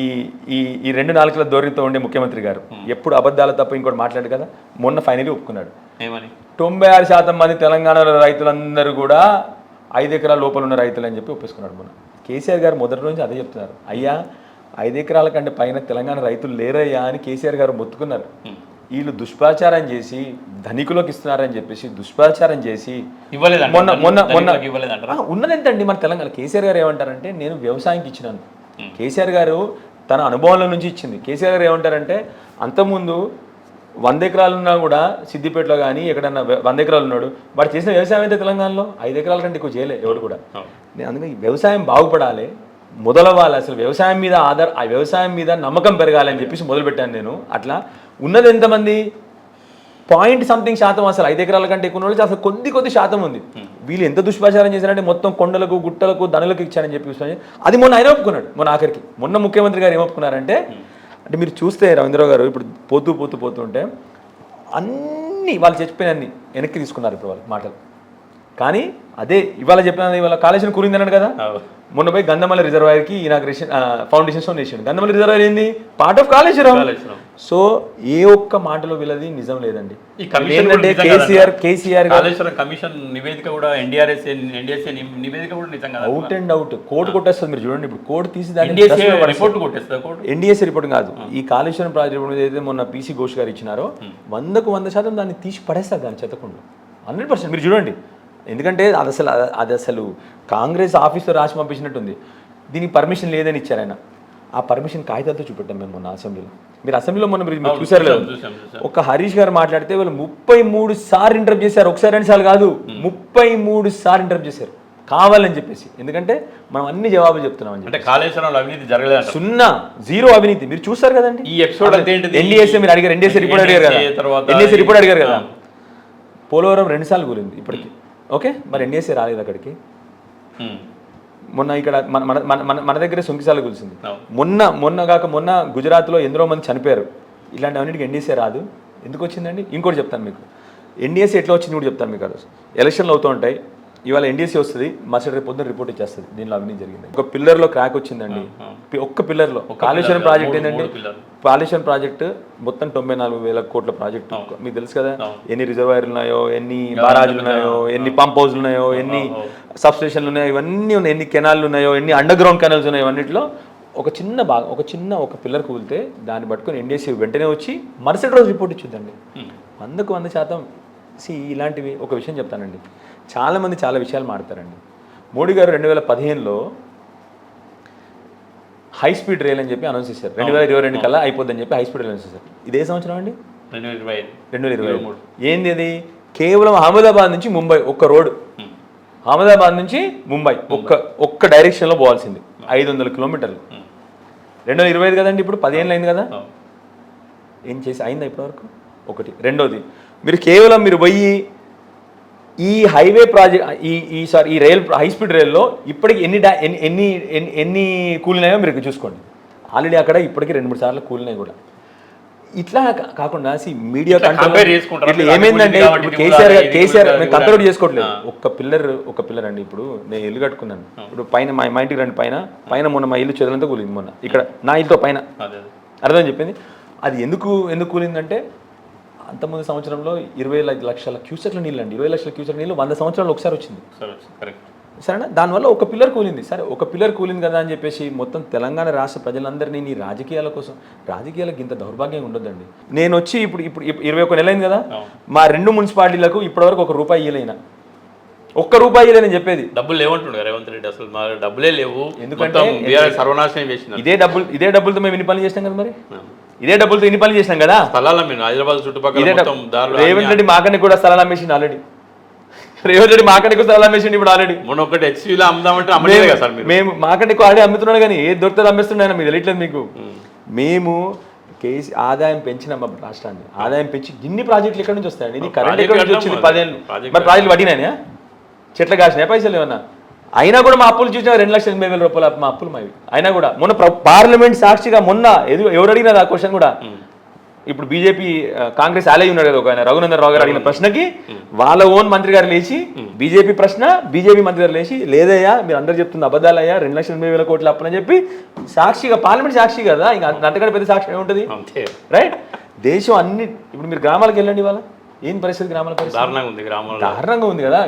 ఈ ఈ ఈ రెండు నాలుగుల ధోరణితో ఉండే ముఖ్యమంత్రి గారు. ఎప్పుడు అబద్ధాలు తప్ప ఇంకోటి మాట్లాడు కదా? మొన్న ఫైనలీ ఒప్పుకున్నాడు. తొంభై ఆరు శాతం మంది తెలంగాణలో రైతులందరూ కూడా ఐదు ఎకరాల లోపల ఉన్న రైతులు అని చెప్పి ఒప్పేసుకున్నాడు మొన్న. కేసీఆర్ గారు మొదటి నుంచి అదే చెప్తున్నారు. అయ్యా ఐదు ఎకరాల కంటే పైన తెలంగాణ రైతులు లేరయ్యా అని కేసీఆర్ గారు మొత్తుకున్నారు. వీళ్ళు దుష్ప్రచారం చేసి ధనికులకు ఇస్తున్నారని చెప్పేసి దుష్ప్రచారం చేసి మొన్న మొన్న మొన్న ఉన్నది ఎంతండి మన తెలంగాణ. కేసీఆర్ గారు ఏమంటారంటే నేను వ్యవసాయానికి ఇచ్చినాను. కేసీఆర్ గారు తన అనుభవంలో నుంచి ఇచ్చింది. కేసీఆర్ గారు ఏమంటారంటే అంతకుముందు వంద ఎకరాలు ఉన్నా కూడా సిద్దిపేటలో కానీ ఎక్కడన్నా వంద ఎకరాలు ఉన్నాడు. వాడు చేసిన వ్యవసాయం అయితే తెలంగాణలో ఐదు ఎకరాల కంటే ఎక్కువ చేయలే ఎవడు కూడా. నేను అందుకని ఈ వ్యవసాయం బాగుపడాలి మొదలవ్వాలి. అసలు వ్యవసాయం మీద ఆధార ఆ వ్యవసాయం మీద నమ్మకం పెరగాలి అని చెప్పేసి మొదలుపెట్టాను నేను. అట్లా ఉన్నది ఎంతమంది? పాయింట్ సంథింగ్ శాతం అసలు ఐదు ఎకరాల కంటే ఎక్కువ వాళ్ళు అసలు కొద్ది కొద్ది శాతం ఉంది. వీళ్ళు ఎంత దుష్ప్రచారం చేశారంటే మొత్తం కొండలకు గుట్టలకు ధనులకు ఇచ్చారని చెప్పి అది మొన్న ఆయన ఒప్పుకున్నాడు మొన్న ఆఖరికి. మొన్న ముఖ్యమంత్రి గారు ఏం ఒప్పుకున్నారంటే అంటే మీరు చూస్తే రవీంద్రరావు గారు ఇప్పుడు పోతూ పోతూ పోతూ ఉంటే అన్ని వాళ్ళు చెప్పిన అన్ని వెనక్కి తీసుకున్నారు ఇప్పుడు వాళ్ళు మాటలు. కానీ అదే ఇవాళ చెప్పిన ఇవాళ కాళేశ్వరం కూలింది అన్నాడు కదా. మొన్న పోయి గంధమల్ల రిజర్వాయర్కి ఇనాగ్రేషన్ ఫౌండేషన్ స్టోన్ వేసిండు గంధమల్ల రిజర్వాయర్ ఏంది? Part of Kaleshwaram. సో ఏ ఒక్క మాటలో వీళ్ళది నిజం లేదండి. ఏంటంటే కేసీఆర్? కేసీఆర్ కాళేశ్వరం కమిషన్ నివేదిక కూడా ఎన్డీఆర్ఎస్ ఎన్డీఎస్ఏ నివేదిక కూడా నిజం కదా? అవుట్ అండ్ అవుట్ కోర్టు కొట్టేస్తుంది మీరు చూడండి. ఇప్పుడు కోర్టు తీసి దాన్ని ఎన్డీఎస్ఏ. రిపోర్ట్ కొట్టేస్తుంది కోర్టు ఎన్డీఎస్ రిపోర్ట్ కాదు. ఈ కాళేశ్వరం ప్రాజెక్ట్ ఏదైతే మొన్న పీసీ ఘోష్ గారు ఇచ్చినారో వందకు వంద శాతం దాన్ని తీసి పడేస్తారు దాన్ని చెత్తకుండా. Hundred percent. మీరు చూడండి. ఎందుకంటే అది అసలు అది అసలు కాంగ్రెస్ ఆఫీస్లో రాసి పంపించినట్టుంది. దీనికి పర్మిషన్ లేదని ఇచ్చారు ఆయన. ఆ పర్మిషన్ కాగితాలతో చూపెట్టాం మేము మొన్న అసెంబ్లీలో. మీరు అసెంబ్లీలో మొన్న మీరు చూసారు లేదు ఒక హరీష్ గారు మాట్లాడితే వాళ్ళు ముప్పై మూడు సార్లు ఇంటరప్ట్ చేశారు. ఒకసారి రెండు సార్లు కాదు ముప్పై మూడు సార్లు ఇంటరప్ట్ చేశారు. కావాలని చెప్పేసి. ఎందుకంటే మనం అన్ని జవాబులు చెప్తున్నాం. అంటే కాళేశ్వరంలో అవినీతి జరగలేదంట. సున్నా జీరో అవినీతి. మీరు చూస్తారు కదండి. ఈ ఎపిసోడ్? ఎన్డీఎస్ఏ మీరు అడిగారు ఎన్డీఎస్ఏ రిపోర్ట్ అడిగారు కదా? ఎన్డీఎస్ఏ రిపోర్ట్ అడిగారు కదా. పోలవరం రెండు సార్లు కూలింది ఇప్పటికి. ఓకే మరి ఎన్డీఎస్ఏ రాలేదు అక్కడికి. మొన్న ఇక్కడ మన మన మన- మన మన దగ్గరే సుంకిసాలు అవును. మొన్న మొన్న కాక మొన్న గుజరాత్లో ఎందరో మంది చనిపోయారు. ఇలాంటి అన్నిటికీ ఎన్డీఎస్ఏ రాదు? ఎందుకు వచ్చిందండి? ఇంకోటి చెప్తాను మీకు. ఎన్డీఎస్ఏ ఎట్లా వచ్చింది కూడా చెప్తాను మీకు ఆ రోజు. ఎలక్షన్లు అవుతూ ఉంటాయి. ఇవాళ ఎన్డీఎస్సీ వస్తుంది మరుసటి రేపు పొద్దున్న రిపోర్ట్ ఇచ్చేస్తుంది. దీనిలో అవినీతి జరిగింది. ఒక పిల్లర్లో క్రాక్ వచ్చిందండి. ఒక్క పిల్లర్లో కాళేశ్వరం pillar, ప్రాజెక్ట్ ఏంటంటే. కాళేశ్వరం ప్రాజెక్ట్ మొత్తం తొంభై నాలుగు వేల కోట్ల ప్రాజెక్ట్ మీకు తెలుసు కదా ఎన్ని రిజర్వాయర్లు ఉన్నాయో ఎన్ని బారాజులు ఉన్నాయో? ఎన్ని పంప్ హౌస్లు ఉన్నాయో ఎన్ని సబ్స్టేషన్లు ఉన్నాయో ఇవన్నీ ఉన్నాయి. ఎన్ని కెనాల్లు ఉన్నాయో ఎన్ని అండర్ గ్రౌండ్ కెనాల్స్ ఉన్నాయో అన్నింటిలో ఒక చిన్న భాగం ఒక చిన్న ఒక పిల్లర్ కూలితే దాన్ని పట్టుకొని ఎన్డీఎస్సీ వెంటనే వచ్చి మరుసటి రోజు రిపోర్ట్ ఇచ్చిందండి వందకు వంద శాతం. సి ఇలాంటివి ఒక విషయం చెప్తానండి. చాలామంది చాలా విషయాలు మాడతారండి మోడీ గారు రెండు వేల పదిహేనులో హై స్పీడ్ రైల్ అని చెప్పి అనౌన్స్ చేశారు. రెండు వేల ఇరవై రెండు కల్లా అయిపోద్దని చెప్పి హై స్పీడ్ రైల్ అనౌన్స్ చేశారు. ఇదే సంవత్సరం అండి? రెండు వేల ఇరవై రెండు వేల ఇరవై మూడు. ఏంది అది? కేవలం అహ్మదాబాద్ నుంచి ముంబై ఒక్క రోడ్. అహ్మదాబాద్ నుంచి ముంబై ఒక్క ఒక్క డైరెక్షన్లో పోవాల్సింది. ఐదు వందల కిలోమీటర్లు. రెండు వేల ఇరవై ఐదు కదండి ఇప్పుడు? పదిహేను అయింది కదా. ఏం చేసి అయిందా ఇప్పటివరకు? ఒకటి. రెండోది మీరు కేవలం మీరు పోయి ఈ హైవే ప్రాజెక్ట్ ఈ ఈ సారీ ఈ రైల్ హై స్పీడ్ రైల్లో ఇప్పటికి ఎన్ని డా ఎన్ని ఎన్ని ఎన్ని- కూలినాయో మీరు చూసుకోండి. ఆల్రెడీ అక్కడ ఇప్పటికి రెండు మూడు సార్లు కూలినాయి కూడా. ఇట్లా కాకుండా సి మీడియా ఇట్లా ఏమైందంటే ఇప్పుడు కేసీఆర్ కేసీఆర్ నేను కూడా చేసుకోవట్లేదు. ఒక్క పిల్లర్ ఒక పిల్లర్ అండి ఇప్పుడు. నేను ఇల్లు కట్టుకున్నాను. ఇప్పుడు పైన మా మా ఇంటికి రండి పైన. పైన మొన్న మా ఇల్లు చెదలంతా కూలింది మొన్న. ఇక్కడ నా ఇల్లుతో పైన. అర్థం చెప్పింది. అది ఎందుకు ఎందుకు కూలిందంటే అంతకుముందు సంవత్సరంలో ఇరవై లక్షల క్యూసెక్ల నీళ్ళు అండి ఇరవై లక్షల క్యూసెక్ల నీళ్ళు వంద సంవత్సరాలు ఒకసారి వచ్చింది. సరేనా? దానివల్ల ఒక పిల్లర్ కూలింది. సరే ఒక పిల్లర్ కూలింది కదా అని చెప్పేసి మొత్తం తెలంగాణ రాష్ట్ర ప్రజలందరినీ నీ రాజకీయాల కోసం రాజకీయాలకు ఇంత దౌర్భాగ్యం ఉండొద్దండి. నేను వచ్చి ఇప్పుడు ఇప్పుడు ఇరవై ఒక నెల అయింది కదా. మా రెండు మున్సిపాలిటీలకు ఇప్పటివరకు ఒక రూపాయి ఇయ్యలేనా? ఒక్క రూపాయి ఇయ్యలేని చెప్పేది. డబ్బులు లేవంటుండే రేవంత్ రెడ్డి అసలు. మా డబ్బులే లేవు. ఎందుకంటే- సర్వనాశనం చేసింది ఇదే డబ్బులు ఇదే డబ్బులతో మేము ఇన్ని పనులు చేసినాం కదా మరి? ఇదే డబ్బులతో ఇన్ని పనులు చేసినాం కదా? స్థలాల మీరు హైదరాబాద్ చుట్టుపక్కల రేవంత్ రెడ్డి మాకని కూడా స్థలాలు అమ్మేసిండు ఆల్రెడీ రేవంత్ రెడ్డి మాకని కూడా స్థలాలు అమ్మేసిండు ఇప్పుడు ఆల్రెడీ మొన్న ఒకటి హెచ్సీలో అమ్ముదామంటే అమ్మలేదు కదా సార్ మేము ఎక్కువ ఆల్రెడీ అమ్ముతున్నాడు కానీ ఏది దొరుకుతుంది అమ్మేస్తున్నాయి మీకు తెలియట్లేదు మీకు. మేము. కేసీ ఆదాయం పెంచినాం మా రాష్ట్రాన్ని. ఆదాయం పెంచి ఇన్ని ప్రాజెక్టులు ఎక్కడి నుంచి వస్తాయండి? ఇది కరెంట్ ఎక్కడి నుంచి వచ్చింది? పదేళ్ళు. మరి ప్రాజెక్టులు పడినాయా? చెట్ల కాసినాయా? పైసలు ఏమన్నా? అయినా కూడా మా అప్పులు చూసినా రెండు లక్షల ఎనభై వేల రూపాయలు మా అప్పులు మావి. అయినా కూడా మొన్న ప్ర- పార్లమెంట్ సాక్షిగా మొన్న ఎదు ఎవరు అడిగినారు ఆ క్వశ్చన్ కూడా. ఇప్పుడు బీజేపీ కాంగ్రెస్ ఆలయ ఉన్నాడు కదా ఒక ఆయన రఘునందన్ రావు గారు అడిగిన ప్రశ్నకి వాళ్ళ ఓన్ మంత్రి గారు లేచి బీజేపీ ప్రశ్న బీజేపీ మంత్రి గారు లేచి లేదయ్యా మీరు అందరు చెప్తుంది అబద్ధాలయ్యా రెండు లక్షల ఎనభై వేల కోట్ల అప్పులని చెప్పి సాక్షిగా పార్లమెంట్ సాక్షి కదా ఇంకా అంతకంటే పెద్ద సాక్షి ఏముంటుంది? అంతే. రైట్ దేశం అన్ని ఇప్పుడు మీరు గ్రామాలకు వెళ్ళండి ఇవాళ. ఏం పరిస్థితి గ్రామాల పరిస్థితి? దారుణంగా ఉంది గ్రామంలో. దారుణంగా ఉంది కదా.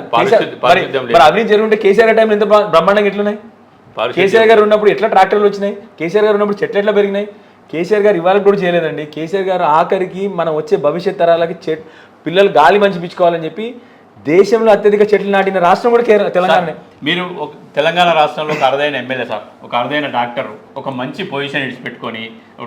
మరి అవినీతి జరుగుంటే కేసీఆర్ టైంలో ఎంత బ్ర- బ్రహ్మాండంగా ఎట్లున్నాయి? కేసీఆర్ గారు ఉన్నప్పుడు ఎట్లా ట్రాక్టర్లు వచ్చినాయి? కేసీఆర్ గారు ఉన్నప్పుడు చెట్లు ఎట్లా పెరిగినాయి? కేసీఆర్ గారు ఇవాళ కూడా చేయలేదండి. కేసీఆర్ గారు ఆఖరికి మనం వచ్చే భవిష్యత్ తరాలకి చెట్ పిల్లలు గాలి మంచి పిచ్చుకోవాలని చెప్పి దేశంలో అత్యధిక చెట్లు నాటిన రాష్ట్రం కూడా కేరళ తెలంగాణ. మీరు ఒక తెలంగాణ రాష్ట్రంలో ఒక అరుదైన ఎమ్మెల్యే సార్ ఒక అరుదైన డాక్టర్ ఒక మంచి పొజిషన్ ఇడిచిపెట్టుకొని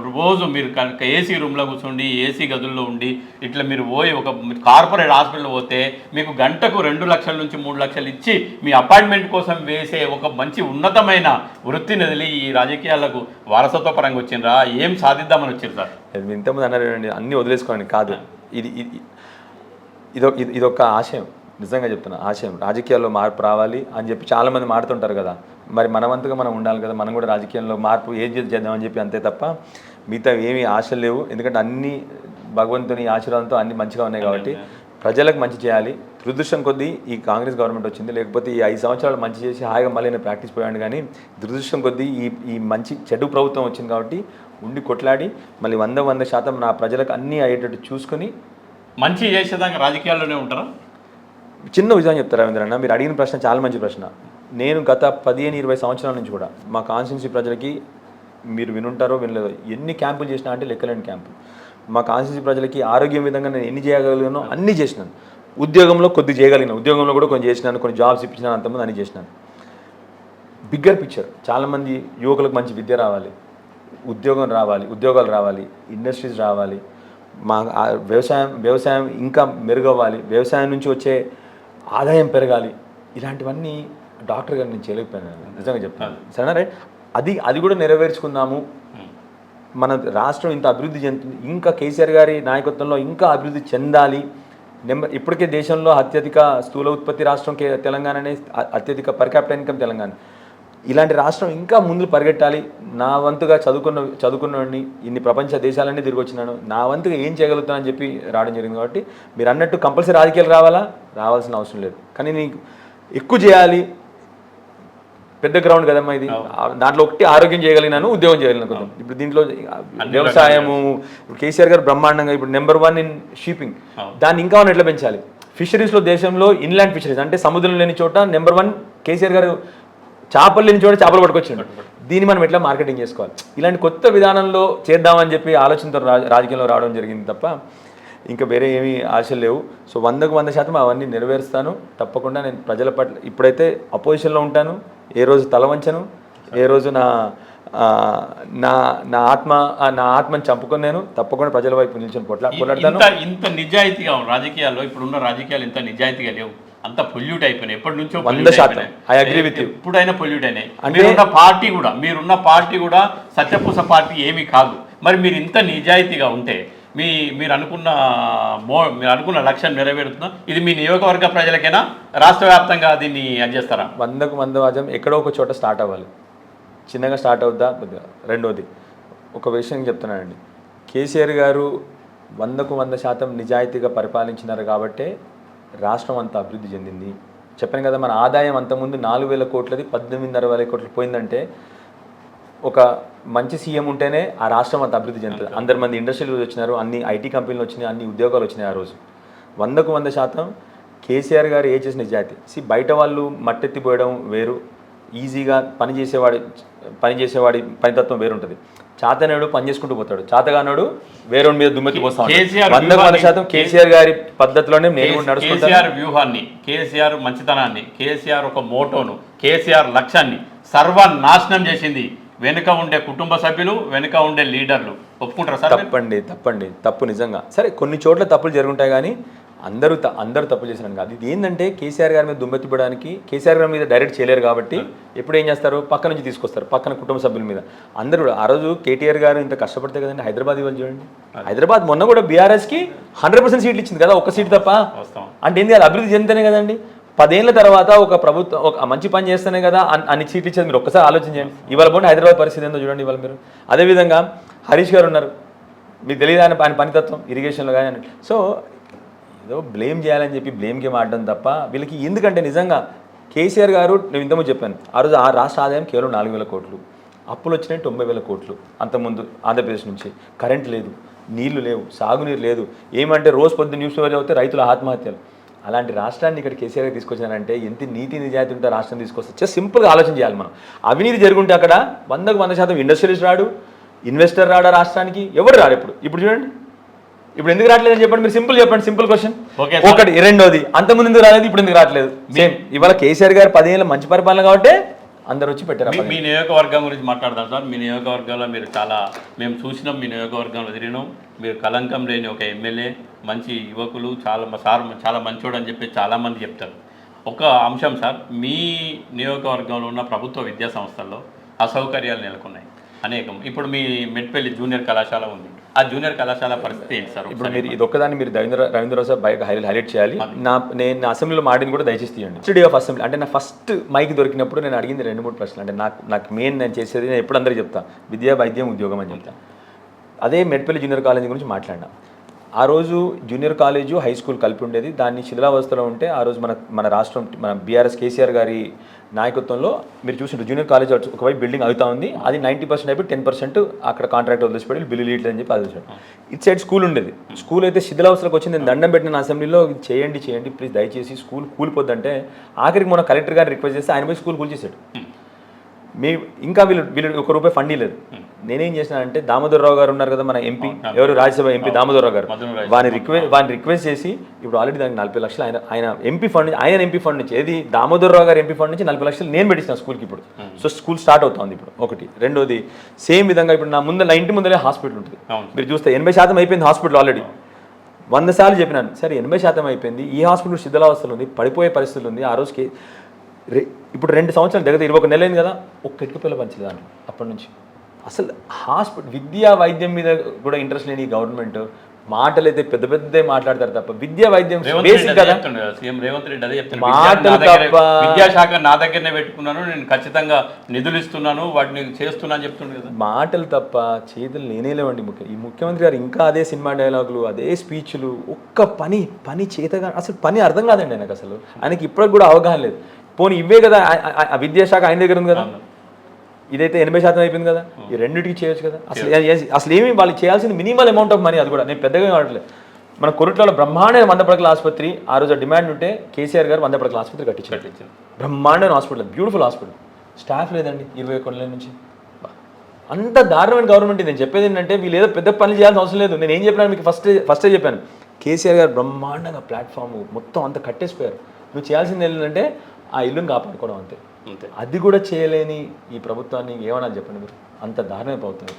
రోజు మీరు కనుక ఏసీ రూమ్లో కూర్చోండి ఏసీ గదుల్లో ఉండి ఇట్లా మీరు పోయి ఒక కార్పొరేట్ హాస్పిటల్ పోతే మీకు గంటకు రెండు లక్షల నుంచి మూడు లక్షలు ఇచ్చి మీ అపాయింట్మెంట్ కోసం వేసే ఒక మంచి ఉన్నతమైన వృత్తిని వదిలి ఈ రాజకీయాలకు వారసత్వ పరంగా వచ్చిండ్రా? ఏం సాధిద్దామని వచ్చింది సార్? ఇంతమంది అన్నారు అన్నీ వదిలేసుకోండి కాదు. ఇది ఇది ఇదో ఇది ఇదొక ఆశయం. నిజంగా చెప్తున్నా ఆశయం రాజకీయాల్లో మార్పు రావాలి అని చెప్పి చాలామంది మాడుతుంటారు కదా. మరి మనవంతుగా మనం ఉండాలి కదా మనం కూడా రాజకీయంలో మార్పు ఏం చేద్దాం చేద్దామని చెప్పి అంతే తప్ప మిగతా ఏమీ ఆశలు లేవు. ఎందుకంటే అన్ని భగవంతుని ఆశీర్వాదంతో అన్ని మంచిగా ఉన్నాయి కాబట్టి ప్రజలకు మంచి చేయాలి. దురదృష్టం కొద్దీ ఈ కాంగ్రెస్ గవర్నమెంట్ వచ్చింది. లేకపోతే ఈ ఐదు సంవత్సరాలు మంచి చేసి హాయిగా మళ్ళీ నేను ప్రాక్టీస్ పోయాను కానీ దురదృష్టం కొద్దీ ఈ ఈ మంచి చెడు ప్రభుత్వం వచ్చింది కాబట్టి ఉండి కొట్లాడి మళ్ళీ వంద వంద శాతం నా ప్రజలకు అన్నీ అయ్యేటట్టు చూసుకొని మంచి చేసేదాకా రాజకీయాల్లోనే ఉంటారా? చిన్న విషయం చెప్తారు రవీంద్రన్న మీరు అడిగిన ప్రశ్న చాలా మంచి ప్రశ్న. నేను గత పదిహేను ఇరవై సంవత్సరాల నుంచి కూడా మా కాన్స్టిట్యూన్సీ ప్రజలకి మీరు వినుంటారో వినలేదో ఎన్ని క్యాంపులు చేసినా అంటే లెక్కలేని క్యాంపు. మా కాన్స్టిట్యూన్సీ ప్రజలకి ఆరోగ్యం విధంగా నేను ఎన్ని చేయగలిగానో అన్ని చేసినాను. ఉద్యోగంలో కొద్ది చేయగలిగిన ఉద్యోగంలో కూడా కొన్ని చేసినాను కొన్ని జాబ్స్ ఇప్పించినాను అంతమంది అన్ని చేసినాను. బిగ్గర్ పిక్చర్ చాలామంది యువకులకు మంచి విద్య రావాలి ఉద్యోగం రావాలి ఉద్యోగాలు రావాలి ఇండస్ట్రీస్ రావాలి మా వ్యవసాయం వ్యవసాయం ఇంకా మెరుగవ్వాలి వ్యవసాయం నుంచి వచ్చే ఆదాయం పెరగాలి. ఇలాంటివన్నీ డాక్టర్ గారు నేను చేయలేకపోయాను. నిజంగా చెప్తాను సరేనా రైట్ అది అది కూడా నెరవేర్చుకుందాము. మన రాష్ట్రం ఇంత అభివృద్ధి చెందుతుంది ఇంకా కేసీఆర్ గారి నాయకత్వంలో ఇంకా అభివృద్ధి చెందాలి. నెంబర్ ఇప్పటికే దేశంలో అత్యధిక స్థూల ఉత్పత్తి రాష్ట్రం కే తెలంగాణనే అత్యధిక పర్ క్యాపిటల్ ఇన్కమ్ తెలంగాణ. ఇలాంటి రాష్ట్రం ఇంకా ముందు పరిగెట్టాలి. నా వంతుగా చదువుకున్న చదువుకున్నవాడిని ఇన్ని ప్రపంచ దేశాలన్నీ తిరిగి వచ్చినాను. నా వంతుగా ఏం చేయగలుగుతానని చెప్పి రావడం జరిగింది కాబట్టి మీరు అన్నట్టు కంపల్సరీ రాజకీయాలు రావాలా? రావాల్సిన అవసరం లేదు. కానీ నీకు ఎక్కువ చేయాలి. పెద్ద గ్రౌండ్ కదమ్మా ఇది. దాంట్లో ఒకటి ఆరోగ్యం చేయగలిగినాను ఉద్యోగం చేయగలిగిన ఇప్పుడు దీంట్లో వ్యవసాయము ఇప్పుడు కేసీఆర్ గారు బ్రహ్మాండంగా ఇప్పుడు నెంబర్ వన్ ఇన్ షీపింగ్. దాన్ని ఇంకా మనం ఎట్లా పెంచాలి? ఫిషరీస్లో దేశంలో ఇన్లాండ్ ఫిషరీస్ అంటే సముద్రం లేని చోట నెంబర్ వన్ కేసీఆర్ గారు చేపలు లేని చోట చేపలు పట్టుకొచ్చిండు. దీన్ని మనం ఎట్లా మార్కెటింగ్ చేసుకోవాలి? ఇలాంటి కొత్త విధానంలో చేద్దామని చెప్పి ఆలోచనతో రాజకీయంలో రావడం జరిగింది తప్ప ఇంకా వేరే ఏమీ ఆశలు లేవు. సో వందకు వంద శాతం అవన్నీ నెరవేరుస్తాను. తప్పకుండా నేను ప్రజల పట్ల ఇప్పుడైతే అపోజిషన్లో ఉంటాను. ఏ రోజు తల వంచను. ఏ రోజు నా నా నా ఆత్మ నా ఆత్మని చంపుకొని నేను తప్పకుండా ప్రజల వైపు నిల్చొని పొట్లా పోరాడతాను ఇంత నిజాయితీగా రాజకీయాల్లో ఇప్పుడున్న రాజకీయాలు ఇంత నిజాయితీగా లేవు. అంత పొల్యూట్ అయిపోయినాయి. ఎప్పటి నుంచో వంద శాతం. agree with you. ఎప్పుడైనా పొల్యూట్ అయినాయి. మీరున్న పార్టీ కూడా మీరున్న పార్టీ కూడా సత్యపూస పార్టీ ఏమీ కాదు. మరి మీరు ఇంత నిజాయితీగా ఉంటే మీ మీరు అనుకున్న మో మీరు అనుకున్న లక్ష్యం నెరవేరుతుందా? ఇది మీ నియోజకవర్గ ప్రజలకైనా? రాష్ట్ర వ్యాప్తంగా దీన్ని చేస్తారా? వందకు వంద వాజం ఎక్కడో ఒక చోట స్టార్ట్ అవ్వాలి. చిన్నగా స్టార్ట్ అవుద్దా? కొద్దిగా. రెండోది ఒక విషయం చెప్తున్నానండి కేసీఆర్ గారు వందకు వంద శాతం నిజాయితీగా పరిపాలించినారు కాబట్టే రాష్ట్రం అంత అభివృద్ధి చెందింది. చెప్పాను కదా మన ఆదాయం అంతకుముందు నాలుగు వేల కోట్లది పద్దెనిమిదిన్నర వేల కోట్లు పోయిందంటే ఒక మంచి సీఎం ఉంటేనే ఆ రాష్ట్రం అంత అభివృద్ధి చెందుతుంది. అందరి మంది ఇండస్ట్రీలు వచ్చినారు అన్ని ఐటీ కంపెనీలు వచ్చినాయి అన్ని ఉద్యోగాలు వచ్చినాయి ఆ రోజు. వందకు వంద శాతం కేసీఆర్ గారు ఏ చేసిన నిజాయితీ సి బయట వాళ్ళు మట్టెత్తిపోయడం వేరు ఈజీగా పని చేసేవాడి పని చేసేవాడి పనితత్వం వేరుంటుంది. చాతనేడు పని చేసుకుంటూ పోతాడు. చాతగానోడు వేరే మీద దుమ్మెత్తి వందకు వంద శాతం కేసీఆర్ గారి పద్ధతిలోనే నేను కేసీఆర్ వ్యూహాన్ని కేసీఆర్ మంచితనాన్ని కేసీఆర్ ఒక మోటోను కేసీఆర్ లక్ష్యాన్ని సర్వనాశనం చేసింది వెనుక ఉండే కుటుంబ సభ్యులు వెనుక ఉండే లీడర్లు. ఒప్పుకుంటారా సార్? తప్పండి తప్పండి. తప్పు నిజంగా. సరే కొన్ని చోట్ల తప్పులు జరుగుంటాయి కానీ అందరూ త- అందరూ తప్పు చేసినాను కాదు. ఇది ఏంటంటే కేసీఆర్ గారి మీద దుమ్మెత్తిపడానికి కేసీఆర్ గారి మీద డైరెక్ట్ చేయలేరు కాబట్టి ఎప్పుడు ఏం చేస్తారు? పక్క నుంచి తీసుకొస్తారు. పక్కన కుటుంబ సభ్యుల మీద. అందరూ ఆ రోజు కేటీఆర్ గారు ఇంత కష్టపడితే కదండి హైదరాబాద్ ఇవ్వాలి చూడండి. హైదరాబాద్ మొన్న కూడా బీఆర్ఎస్కి హండ్రెడ్ పర్సెంట్ సీట్లు ఇచ్చింది కదా ఒక సీట్ తప్ప. అంటే ఏంది అది అభివృద్ధి చెందితేనే కదండి. పదేళ్ళ తర్వాత ఒక ప్రభుత్వం ఒక మంచి పని చేస్తేనే కదా అన్- అన్ని సీట్లు ఇచ్చేది మీరు ఒక్కసారి ఆలోచించండి ఇవాళ పోండి హైదరాబాద్ పరిస్థితి ఏందో చూడండి ఇవాళ మీరు. అదేవిధంగా హరీష్ గారు ఉన్నారు. మీకు తెలియదు ఆయన ఆయన పనితత్వం ఇరిగేషన్లో కానీ అని సో ఏదో బ్లేమ్ చేయాలని చెప్పి బ్లేమ్ గేమ్ ఆడడం తప్ప వీళ్ళకి ఎందుకంటే నిజంగా కేసీఆర్ గారు నేను ఇంతకుముందు చెప్పాను ఆ రోజు ఆ రాష్ట్ర ఆదాయం కేవలం నాలుగు వేల కోట్లు అప్పులు వచ్చినాయి తొంభై వేల కోట్లు అంతకుముందు ఆంధ్రప్రదేశ్ నుంచి. కరెంట్ లేదు నీళ్ళు లేవు సాగునీరు లేదు. ఏమంటే రోజు పొద్దున్న న్యూస్ పేపర్ చదివితే రైతుల ఆత్మహత్యలు. అలాంటి రాష్ట్రాన్ని ఇక్కడ కేసీఆర్ గారు తీసుకొచ్చారంటే ఎంత నీతి నిజాయితీ ఉంటే రాష్ట్రం తీసుకొస్తే? జస్ట్ సింపుల్గా ఆలోచన చేయాలి మనం. అవినీతి జరుగుంటే అక్కడ వందకు వంద శాతం ఇండస్ట్రియలిస్ట్ రాడు ఇన్వెస్టర్ రాడా రాష్ట్రానికి. ఎవరు రాడు ఇప్పుడు? ఇప్పుడు చూడండి. ఇప్పుడు ఎందుకు రావట్లేదని చెప్పండి మీరు సింపుల్ చెప్పండి సింపుల్ క్వశ్చన్. ఒకటి రెండోది అంతకుముందు ఎందుకు రాలేదు ఇప్పుడు ఎందుకు రావట్లేదు? సేమ్ ఇవాళ కేసీఆర్ గారు పదిహేను మంచి పరిపాలన కాబట్టి అందరు వచ్చి పెట్టారు మీ నియోజకవర్గం గురించి మాట్లాడదాం సార్. మీ నియోజకవర్గంలో మీరు చాలా మేము చూసినాం మీ నియోజకవర్గంలో తిరిగినాం. మీరు కలంకం లేని ఒక ఎమ్మెల్యే మంచి యువకులు చాలా సార్ చాలా మంచోడు అని చెప్పి చాలామంది చెప్తారు. ఒక అంశం సార్. మీ నియోజకవర్గంలో ఉన్న ప్రభుత్వ విద్యా సంస్థల్లో అసౌకర్యాలు నెలకొన్నాయి అనేకం. ఇప్పుడు మీ మెట్పల్లి జూనియర్ కళాశాల ఉంది. ఆ జూనియర్ కళాశాల పరిస్థితి ఏంటి సార్? ఇప్పుడు మీరు ఇది ఒక్కదాన్ని మీరు రవీంద్ర రవీంద్రరావు సార్ బయట హైలైట్ హైలైట్ చేయాలి. నా నేను నా అసెంబ్లీలో మాటిని కూడా దయచేసి తీయండి. ఫస్ట్ డే ఆఫ్ అసెంబ్లీ అంటే నా ఫస్ట్ మైక్ దొరికినప్పుడు నేను అడిగింది రెండు మూడు ప్రశ్నలు. అంటే నాకు నాకు మెయిన్ నేను చేసేది నేను ఎప్పుడు అందరికీ చెప్తా. విద్యా వైద్యం ఉద్యోగం అని చెప్తా. అదే మెట్పల్లి జూనియర్ కాలేజ్ గురించి మాట్లాడినా. ఆ రోజు జూనియర్ కాలేజు హై స్కూల్ కలిపి ఉండేది. దాన్ని శిథిలావస్థలో ఉంటే ఆ రోజు మన మన రాష్ట్రం మన బీఆర్ఎస్ కేసీఆర్ గారి నాయకత్వంలో మీరు చూసింటారు జూనియర్ కాలేజ్ ఒకవైపు బిల్డింగ్ అవుతా ఉంది. అది నైంటీ పర్సెంట్ అయిపోయి టెన్ పర్సెంట్ అక్కడ కాంట్రాక్ట్ వదిలేసిపెట్టి బిల్లు లీట్లు అని చెప్పి అది ఇటు సైడ్ స్కూల్ ఉండేది. స్కూల్ అయితే శిథిలావస్థలకు వచ్చింది. నేను దండం పెట్టిన అసెంబ్లీలో చేయండి చేయండి ప్లీజ్ దయచేసి స్కూల్ కూలిపోద్దంటే ఆఖరికి మన కలెక్టర్ గారు రిక్వెస్ట్ చేస్తే ఆయన పోయి స్కూల్ కూల్చేశాడు. మీ ఇంకా వీళ్ళు వీళ్ళు ఒక రూపాయి ఫండ్ లేదు. నేనేం చేసినానంటే దామోదరరావు గారు ఉన్నారు కదా మన ఎంపీ ఎవరు? రాజ్యసభ ఎంపీ దామోదరరావు గారు. వాని రిక్వెస్ట్ వాని రిక్వెస్ట్ చేసి ఇప్పుడు ఆల్రెడీ దానికి నలభై లక్షలు ఆయన ఆయన ఎంపీ ఫండ్ నుంచి ఆయన ఎంపీ ఫండ్ నుంచి ఏది దామోదరరావు గారు ఎంపీ ఫండ్ నుంచి నలభై లక్షలు నేను పెట్టిన స్కూల్కి ఇప్పుడు. సో స్కూల్ స్టార్ట్ అవుతుంది ఇప్పుడు. ఒకటి. రెండోది సేమ్ విధంగా ఇప్పుడు నా ముందు నా ఇంటి ముందరే హాస్పిటల్ ఉంటుంది. మీరు చూస్తే ఎనభై శాతం అయిపోయింది హాస్పిటల్ ఆల్రెడీ వంద సార్లు చెప్పినాను. సరే ఎనభై శాతం అయిపోయింది. ఈ హాస్పిటల్ శిథిలావస్థలు ఉంది పడిపోయే పరిస్థితులు ఉంది. ఆ రోజుకి ఇప్పుడు రెండు సంవత్సరాలు దగ్గర ఇరవై ఒక నెల అయింది కదా ఒక్క ఇటుక పిల్ల పంచలేదు అప్పటి నుంచి. అసలు హాస్పిటల్ విద్యా వైద్యం మీద కూడా ఇంట్రెస్ట్ లేని గవర్నమెంట్ మాటలు అయితే పెద్ద పెద్ద మాట్లాడతారు తప్ప విద్యా వైద్యం బేసిక్ కదా. సీఎం రేవంత్ రెడ్డి అదే మాటలు తప్ప- విద్యాశాఖ నా దగ్గరనే పెట్టుకున్నాను నేను ఖచ్చితంగా నిధులు ఇస్తున్నాను వాటిని చేస్తున్నా అని చెప్తుండే కదా. మాటలు తప్ప చేతులు నేనేలేవండి ముఖ్య ఈ ముఖ్యమంత్రి గారు ఇంకా అదే సినిమా డైలాగులు అదే స్పీచ్లు ఒక్క పని పని చేతగా అసలు పని అర్థం కాదండి ఆయనకు అసలు. ఆయనకి ఇప్పటికి కూడా అవగాహన లేదు. పోనీ ఇవే కదా విద్యాశాఖ ఆయన దగ్గర ఉంది కదా. ఇదైతే ఎనభై శాతం అయిపోయింది కదా. ఈ రెండింటికి చేయొచ్చు కదా. అసలు అసలు ఏమి వాళ్ళు చేయాల్సిన మినిమల్ అమౌంట్ ఆఫ్ మనీ అది కూడా. నేను పెద్దగా ఆడలేదు మన కొరుట్లలో బ్రహ్మాండమైన వంద పడకల ఆసుపత్రి ఆ రోజు డిమాండ్ ఉంటే కేసీఆర్ గారు వంద పడకల ఆసుపత్రి కట్టించారు. కట్టించారు. బ్రహ్మాండమైన హాస్పిటల్ బ్యూటిఫుల్ హాస్పిటల్ స్టాఫ్ లేదండి ఇరవై నెలల నుంచి. అంత దారుణమైన గవర్నమెంట్ నేను చెప్పేది ఏంటంటే వీళ్ళు ఏదో పెద్ద పని చేయాల్సిన అవసరం లేదు. నేను ఏం చెప్పినాను మీకు? ఫస్ట్ ఫస్టే చెప్పాను. కేసీఆర్ గారు బ్రహ్మాండంగా ప్లాట్ఫామ్ మొత్తం అంత కట్టేసిపోయారు. నువ్వు చేయాల్సింది ఏంటంటే ఆ ఇల్లుని కాపాడుకోవడం అంతే. అది కూడా చేయలేని ఈ ప్రభుత్వాన్ని ఏమన్నా చెప్పండి మీరు? అంత దారుణమైన ప్రభుత్వం